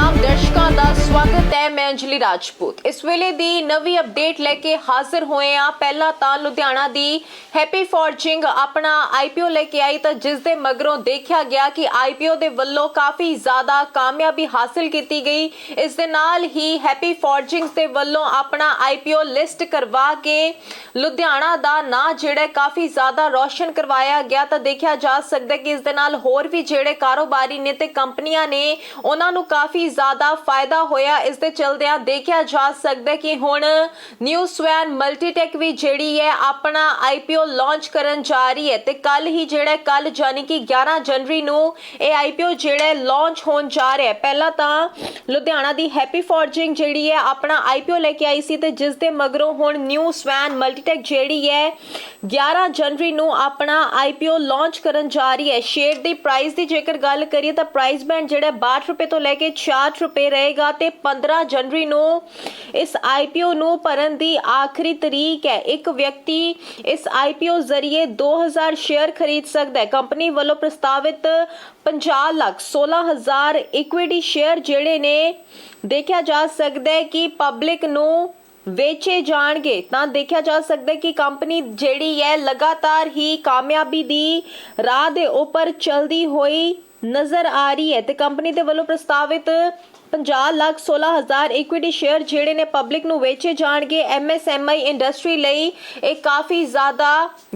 ਦਰਸ਼ਕਾਂ ਦਾ ਸਵਾਗਤ ਹੈ ਮੈਂ ਅੰਜਲੀ ਰਾਜਪੂਤ ਇਸ ਵੇਲੇ ਦੀ ਨਵੀਂ ਅਪਡੇਟ ਲੈ ਕੇ ਹਾਜ਼ਰ ਹੋਏ ਆ ਪਹਿਲਾਂ ਤਾਂ ਲੁਧਿਆਣਾ ਦੀ ਹੈਪੀ ਫੋਰਜਿੰਗ ਆਪਣਾ ਆਈਪੀਓ ਲੈ ਕੇ ਆਈ ਤਾਂ ਜਿਸ ਦੇ ਮਗਰੋਂ ਦੇਖਿਆ ਗਿਆ ਕਿ ਆਈਪੀਓ ਦੇ ਵੱਲੋਂ ਕਾਫੀ ਜ਼ਿਆਦਾ ਕਾਮਯਾਬੀ ਹਾਸਲ ਕੀਤੀ ਗਈ ਇਸ ਦੇ ਨਾਲ ਹੀ ਹੈਪੀ ਫੋਰਜਿੰਗਸ ਦੇ ਵੱਲੋਂ ਆਪਣਾ ਆਈਪੀਓ ਲਿਸਟ ਕਰਵਾ ਕੇ ਲੁਧਿਆਣਾ ਦਾ ਨਾਂ ਜਿਹੜਾ ਕਾਫੀ ਜ਼ਿਆਦਾ ਰੌਸ਼ਨ ਕਰਵਾਇਆ ਗਿਆ ਤਾਂ ਦੇਖਿਆ ਜਾ ਸਕਦਾ ਕਿ ਇਸ ਦੇ ਨਾਲ ਹੋਰ ਵੀ ਜਿਹੜੇ ਕਾਰੋਬਾਰੀ ਨੇ ਤੇ ਕੰਪਨੀਆਂ ਨੇ ਉਹਨਾਂ ਨੂੰ ਕਾਫੀ ਜ਼ਿਆਦਾ ਫਾਇਦਾ ਹੋਇਆ। ਇਸ ਦੇ ਚਲਦਿਆਂ ਦੇਖਿਆ ਜਾ ਸਕਦਾ ਹੈ ਕਿ ਹੁਣ ਨਿਊ ਸਵੈਨ ਮਲਟੀਟੈਕ ਵੀ ਜਿਹੜੀ ਹੈ ਆਪਣਾ ਆਈਪੀਓ ਲਾਂਚ ਕਰਨ ਜਾ ਰਹੀ ਹੈ ਤੇ ਕੱਲ ਹੀ ਜਿਹੜਾ ਕੱਲ ਜਾਨੀ ਕਿ 11 ਜਨਵਰੀ ਨੂੰ ਇਹ ਆਈਪੀਓ ਜਿਹੜਾ ਲਾਂਚ ਹੋਣ ਜਾ ਰਿਹਾ ਹੈ। ਪਹਿਲਾਂ ਤਾਂ ਲੁਧਿਆਣਾ ਦੀ ਹੈਪੀ ਫੋਰਜਿੰਗ ਜਿਹੜੀ ਹੈ ਆਪਣਾ ਆਈਪੀਓ ਲੈ ਕੇ ਆਈ ਸੀ ਤੇ ਜਿਸ ਦੇ ਮਗਰੋਂ ਹੁਣ ਨਿਊ ਸਵੈਨ ਮਲਟੀਟੈਕ ਜਿਹੜੀ ਹੈ 11 ਜਨਵਰੀ ਨੂੰ ਆਪਣਾ ਆਈਪੀਓ ਲਾਂਚ ਕਰਨ ਜਾ ਰਹੀ ਹੈ। ਸ਼ੇਅਰ ਦੀ ਪ੍ਰਾਈਸ ਦੀ ਜੇਕਰ ਗੱਲ ਕਰੀਏ ਤਾਂ ਪ੍ਰਾਈਸ ਬੈਂਡ ਜਿਹੜਾ 62 ਰੁਪਏ ਤੋਂ ਲੈ ਕੇ 66 ਰੁਪਏ ਰਹੇਗਾ ਤੇ 15 ਜਨਵਰੀ ਨੂੰ ਇਸ ਆਈਪੀਓ ਨੂੰ ਭਰਨ ਦੀ ਆਖਰੀ ਤਰੀਕ ਹੈ। ਇੱਕ ਵਿਅਕਤੀ ਇਸ ਆਈਪੀਓ ਜ਼ਰੀਏ 2000 ਸ਼ੇਅਰ ਖਰੀਦ ਸਕਦਾ ਹੈ। ਕੰਪਨੀ ਵੱਲੋਂ ਪ੍ਰਸਤਾਵਿਤ 50 ਲੱਖ 16000 ਇਕੁਇਟੀ ਸ਼ੇਅਰ ਜਿਹੜੇ ਨੇ, ਦੇਖਿਆ ਜਾ ਸਕਦਾ ਹੈ ਕਿ ਪਬਲਿਕ ਨੂੰ ਵੇਚੇ ਜਾਣਗੇ। ਤਾਂ ਦੇਖਿਆ ਜਾ ਸਕਦਾ ਹੈ ਕਿ ਕੰਪਨੀ ਜਿਹੜੀ ਹੈ ਲਗਾਤਾਰ ਹੀ ਕਾਮਯਾਬੀ ਦੀ ਰਾਹ ਦੇ ਉੱਪਰ ਚੱਲਦੀ ਹੋਈ ਨਜ਼ਰ ਆ ਰਹੀ ਹੈ ਤੇ ਕੰਪਨੀ ਦੇ ਵੱਲੋਂ ਪ੍ਰਸਤਾਵਿਤ 50 ਲੱਖ 16000 ਇਕੁਇਟੀ ਸ਼ੇਅਰ ਜਿਹੜੇ ਨੇ ਪਬਲਿਕ ਨੂੰ ਵੇਚੇ ਜਾਣਗੇ। ਐਮਐਸਐਮਈ ਇੰਡਸਟਰੀ ਲਈ ਇਹ ਕਾਫੀ ਜ਼ਿਆਦਾ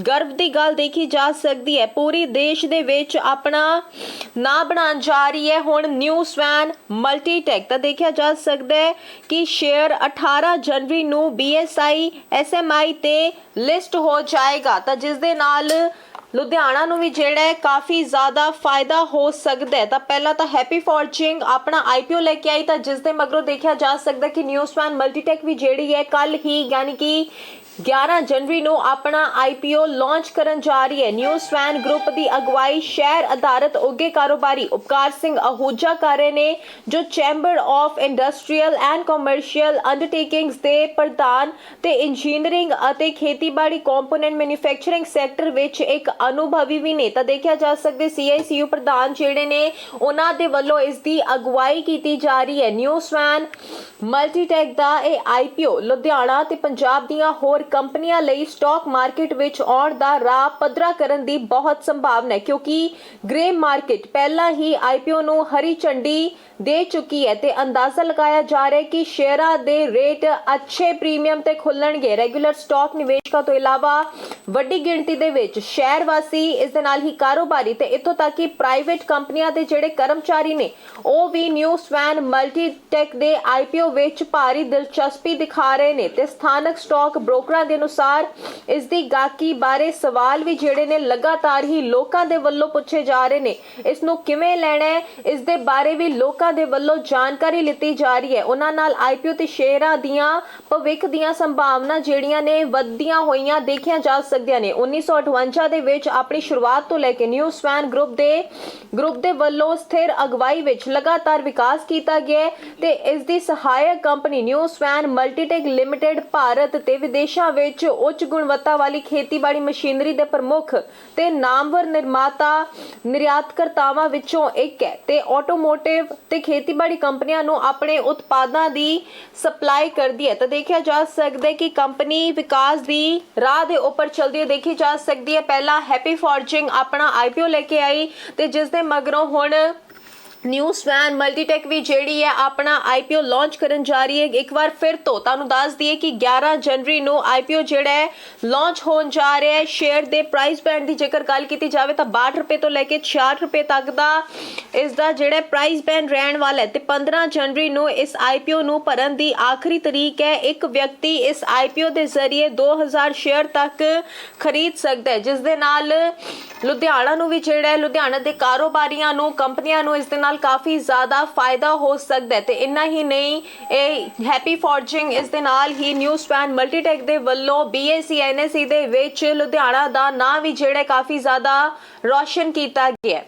ਗਰਵ ਦੀ ਗੱਲ ਦੇਖੀ ਜਾ ਸਕਦੀ ਹੈ। ਪੂਰੀ ਦੇਸ਼ ਦੇ ਵਿੱਚ ਆਪਣਾ ਨਾਂ ਬਣਾਉਣ ਜਾ ਰਹੀ ਹੈ। ਹੁਣ ਨਿਊ ਸਵੈਨ ਮਲਟੀਟੈਕ ਤਾਂ ਦੇਖਿਆ ਜਾ ਸਕਦਾ ਹੈ ਕਿ ਸ਼ੇਅਰ 18 ਜਨਵਰੀ ਨੂੰ BSI SMI ਤੇ ਲਿਸਟ ਹੋ ਜਾਏਗਾ। ਤਾਂ ਜਿਸ ਦੇ ਨਾਲ ਲੁਧਿਆਣਾ ਨੂੰ ਵੀ ਜਿਹੜਾ ਹੈ ਕਾਫੀ ਜ਼ਿਆਦਾ ਫਾਇਦਾ ਹੋ ਸਕਦਾ ਹੈ। ਤਾਂ ਪਹਿਲਾਂ ਤਾਂ ਹੈਪੀ ਫੋਰਚਿੰਗ ਆਪਣਾ ਆਈਪੀਓ ਲੈ ਕੇ ਆਈ ਤਾਂ ਜਿਸ ਦੇ ਮਗਰੋਂ ਦੇਖਿਆ ਜਾ ਸਕਦਾ ਕਿ ਨਿਊਜ਼ਵੈਨ ਮਲਟੀਟੈਕ ਵੀ ਜਿਹੜੀ ਹੈ ਕੱਲ ਹੀ ਯਾਨੀ ਕਿ 11 ਜਨਵਰੀ ਨੂੰ ਆਪਣਾ ਆਈਪੀਓ ਲਾਂਚ ਕਰਨ ਜਾ ਰਹੀ ਹੈ। ਨਿਊ ਸਵੈਨ ਗਰੁੱਪ ਦੀ ਅਗਵਾਈ ਸ਼ਹਿਰ ਆਧਾਰਿਤ ਉੱਗੇ ਕਾਰੋਬਾਰੀ ਉਪਕਾਰ ਸਿੰਘ ਅਹੂਜਾ ਕਰ ਰਹੇ ਨੇ, ਜੋ chamber of industrial and commercial undertakings ਦੇ ਪ੍ਰਧਾਨ ਤੇ ਇੰਜੀਨੀਅਰਿੰਗ ਅਤੇ ਖੇਤੀਬਾੜੀ ਕੰਪੋਨੈਂਟ ਮੈਨੂਫੈਕਚਰਿੰਗ ਸੈਕਟਰ ਵਿੱਚ ਇੱਕ ਅਨੁਭਵੀ ਵੀ ਨੇ। ਤਾਂ ਦੇਖਿਆ ਜਾ ਸਕਦਾ ਸੀਆਈਸੀਯੂ ਪ੍ਰਧਾਨ ਜਿਹੜੇ ਨੇ, ਉਹਨਾਂ ਦੇ ਵੱਲੋਂ ਇਸ ਦੀ ਅਗਵਾਈ ਕੀਤੀ ਜਾ ਰਹੀ ਹੈ। ਨਿਊ ਸਵੈਨ ਮਲਟੀਟੈਕ ਦਾ ਇਹ ਆਈਪੀਓ ਲੁਧਿਆਣਾ ਤੇ ਪੰਜਾਬ ਦੀਆਂ ਹੋਰ ਕੰਪਨੀਆਂ ਲਈ ਸਟਾਕ ਮਾਰਕੀਟ ਵਿੱਚ ਆਉਣ ਦਾ ਰਾਹ ਪੱਧਰਾ ਕਰਨ ਦੀ ਬਹੁਤ ਸੰਭਾਵਨਾ ਹੈ, ਕਿਉਂਕਿ ਗ੍ਰੇ ਮਾਰਕੀਟ ਪਹਿਲਾਂ ਹੀ ਆਈਪੀਓ ਨੂੰ ਹਰੀ ਝੰਡੀ ਦੇ ਚੁੱਕੀ ਹੈ ਤੇ ਅੰਦਾਜ਼ਾ ਲਗਾਇਆ ਜਾ ਰਿਹਾ ਹੈ ਕਿ ਸ਼ੇਅਰਾਂ ਦੇ ਰੇਟ ਅੱਛੇ ਪ੍ਰੀਮੀਅਮ ਤੇ ਖੁੱਲਣਗੇ। ਰੈਗੂਲਰ ਸਟਾਕ ਨਿਵੇਸ਼ਕਾਂ ਤੋਂ ਇਲਾਵਾ ਵੱਡੀ ਗਿਣਤੀ ਦੇ ਵਿੱਚ ਸ਼ਹਿਰ ਵਾਸੀ ਇਸ ਦੇ ਨਾਲ ਹੀ ਕਾਰੋਬਾਰੀ ਤੇ ਇੱਥੋਂ ਤੱਕ ਕਿ ਪ੍ਰਾਈਵੇਟ ਕੰਪਨੀਆਂ ਦੇ ਜਿਹੜੇ ਕਰਮਚਾਰੀ ਨੇ, ਉਹ ਵੀ ਨਿਊ ਸਵੈਨ ਮਲਟੀਟੈਕ ਦੇ ਆਈਪੀਓ ਵਿੱਚ ਭਾਰੀ ਦਿਲਚਸਪੀ ਦਿਖਾ ਰਹੇ ਨੇ ਤੇ ਸਥਾਨਕ ਸਟਾਕ ਬ੍ਰੋਕਰਾਂ ਦੇ ਅਨੁਸਾਰ ਇਸ ਦੀ ਗਾਕੀ ਬਾਰੇ ਸਵਾਲ ਵੀ ਜਿਹੜੇ ਨੇ ਲਗਾਤਾਰ ਹੀ ਲੋਕਾਂ ਦੇ ਵੱਲੋਂ ਪੁੱਛੇ ਜਾ ਰਹੇ ਨੇ। ਇਸ ਨੂੰ ਕਿਵੇਂ ਲੈਣਾ ਹੈ? ਇਸ ਦੇ ਬਾਰੇ ਵੀ ਲੋਕਾਂ ਦੇ ਵੱਲੋਂ ਜਾਣਕਾਰੀ ਲਿੱਤੀ ਜਾ ਰਹੀ ਹੈ। ਉਹਨਾਂ ਨਾਲ ਆਈਪੀਓ ਤੇ ਸ਼ੇਅਰਾਂ ਦੀਆਂ, ਭਵਿੱਖ ਦੀਆਂ ਸੰਭਾਵਨਾ ਜਿਹੜੀਆਂ ਨੇ, ਵੱਧਦੀਆਂ ਹੋਈਆਂ ਦੇਖੀਆਂ ਜਾ ਸਕਦੀਆਂ ਨੇ। 1958 ਦੇ ਵਿੱਚ ਆਪਣੀ ਸ਼ੁਰੂਆਤ ਤੋਂ ਲੈ ਕੇ ਨਿਊ ਸਵੈਨ ਗਰੁੱਪ ਦੇ ਗਰੁੱਪ ਦੇ ਵੱਲੋਂ ਸਥਿਰ ਅਗਵਾਈ ਵਿੱਚ ਲਗਾਤਾਰ ਵਿਕਾਸ ਕੀਤਾ ਗਿਆ ਤੇ ਇਸ ਦੀ ਸਹਾਇਕ company New Swan Multitech limited Bharat ਤੇ ਵਿਦੇਸ਼ਾਂ ਵਿੱਚ ਉੱਚ ਗੁਣਵੱਤਾ ਵਾਲੀ ਖੇਤੀਬਾੜੀ ਮਸ਼ੀਨਰੀ ਦੇ ਪ੍ਰਮੁੱਖ ਤੇ ਨਾਮਵਰ ਨਿਰਮਾਤਾ ਨਿਰਯਾਤਕਰਤਾਵਾਂ ਵਿੱਚੋਂ ਇੱਕ ਹੈ ਤੇ ਆਟੋਮੋਟਿਵ ਤੇ ਖੇਤੀਬਾੜੀ ਕੰਪਨੀਆਂ ਨੂੰ ਆਪਣੇ ਉਤਪਾਦਾਂ ਦੀ ਸਪਲਾਈ ਕਰਦੀ ਹੈ। ਤਾਂ ਦੇਖਿਆ ਜਾ ਸਕਦਾ ਹੈ ਕਿ ਕੰਪਨੀ ਵਿਕਾਸ ਦੀ ਰਾਹ ਦੇ ਉੱਪਰ ਚਲਦੀ ਦੇਖੀ ਜਾ ਸਕਦੀ ਹੈ। ਪਹਿਲਾਂ ਹੈਪੀ ਫੋਰਚਿੰਗ ਆਪਣਾ ਆਈਪੀਓ ਲੈ ਕੇ ਆਈ ਤੇ ਜਿਸ ਦੇ ਮਗਰੋਂ ਹੁਣ ਨਿਊ ਸਵੈਨ ਮਲਟੀਟੈਕ ਵੀ ਜਿਹੜੀ ਹੈ ਆਪਣਾ ਆਈਪੀਓ ਲਾਂਚ ਕਰਨ ਜਾ ਰਹੀ ਹੈ। ਇੱਕ ਵਾਰ ਫਿਰ ਤੋਂ ਤੁਹਾਨੂੰ ਦੱਸ ਦਈਏ ਕਿ 11 ਜਨਵਰੀ ਨੂੰ ਆਈਪੀਓ ਜਿਹੜਾ ਹੈ ਲਾਂਚ ਹੋਣ ਜਾ ਰਿਹਾ ਹੈ। ਸ਼ੇਅਰ ਦੇ ਪ੍ਰਾਈਸ ਬੈਂਡ ਦੀ ਜੇਕਰ ਗੱਲ ਕੀਤੀ ਜਾਵੇ ਤਾਂ 62 ਰੁਪਏ ਤੋਂ ਲੈ ਕੇ 66 ਰੁਪਏ ਤੱਕ ਦਾ ਇਸ ਦਾ ਜਿਹੜਾ ਪ੍ਰਾਈਸ ਬੈਂਡ ਰਹਿਣ ਵਾਲਾ ਹੈ। ਤੇ 15 ਜਨਵਰੀ ਨੂੰ ਇਸ ਆਈਪੀਓ ਨੂੰ ਭਰਨ ਦੀ ਆਖਰੀ ਤਰੀਕ ਹੈ। ਇੱਕ ਵਿਅਕਤੀ ਇਸ ਆਈਪੀਓ ਦੇ ਜ਼ਰੀਏ 2000 ਸ਼ੇਅਰ ਤੱਕ ਖਰੀਦ ਸਕਦਾ ਹੈ। ਜਿਸ ਦੇ ਨਾਲ ਲੁਧਿਆਣਾ ਨੂੰ ਵੀ ਜਿਹੜਾ ਹੈ, ਲੁਧਿਆਣਾ ਦੇ ਕਾਰੋਬਾਰੀਆਂ ਨੂੰ, ਕੰਪਨੀਆਂ ਨੂੰ ਇਸ ਦੇ ਨਾਲ ਕਾਫੀ ਜ਼ਿਆਦਾ ਫਾਇਦਾ ਹੋ ਸਕਦਾ ਹੈ ਤੇ ਇੰਨਾ ਹੀ ਨਹੀਂ, ਇਹ ਹੈਪੀ ਫੋਰਜਿੰਗ ਇਸ ਦੇ ਨਾਲ ਹੀ ਨਿਊ ਸਵੈਨ ਮਲਟੀਟੈਕ ਦੇ ਵੱਲੋਂ BAC NSE ਦੇ ਵਿੱਚ ਲੁਧਿਆਣਾ ਦਾ ਨਾਂ ਵੀ ਜਿਹੜਾ ਕਾਫੀ ਜ਼ਿਆਦਾ ਰੌਸ਼ਨ ਕੀਤਾ ਗਿਆ ਹੈ।